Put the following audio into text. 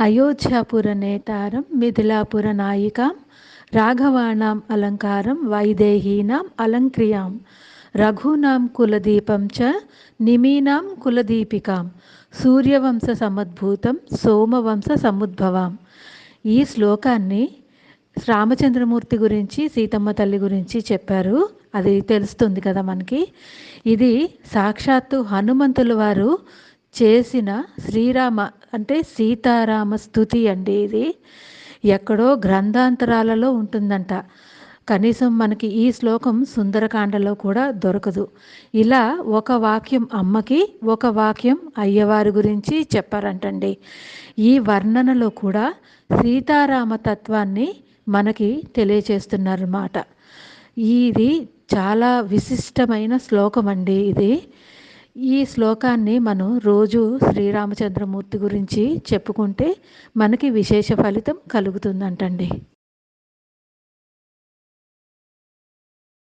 అయోధ్యాపుర నేతారం మిథిలాపుర నాయికాం రాఘవాణాం అలంకారం వైదేహీనాం అలంక్రియాం రఘూనాం కులదీపం చ నిమీనాం కులదీపికాం సూర్యవంశ సమద్భూతం సోమవంశ సముద్భవాం. ఈ శ్లోకాన్ని రామచంద్రమూర్తి గురించి సీతమ్మ తల్లి గురించి చెప్పారు. అది తెలుస్తుంది కదా మనకి. ఇది సాక్షాత్తు హనుమంతుల వారు చేసిన శ్రీరామ అంటే సీతారామ స్థుతి అండి ఇది. ఎక్కడో గ్రంథాంతరాలలో ఉంటుందంట. కనీసం మనకి ఈ శ్లోకం సుందరకాండలో కూడా దొరకదు. ఇలా ఒక వాక్యం అమ్మకి ఒక వాక్యం అయ్యవారి గురించి చెప్పారంటండి. ఈ వర్ణనలో కూడా సీతారామ తత్వాన్ని మనకి తెలియచేస్తున్నారన్నమాట. ఇది చాలా విశిష్టమైన శ్లోకం అండి ఇది. ఈ శ్లోకాన్ని మనం రోజు శ్రీరామచంద్రమూర్తి గురించి చెప్పుకుంటే మనకి విశేష ఫలితం కలుగుతుందంటండి.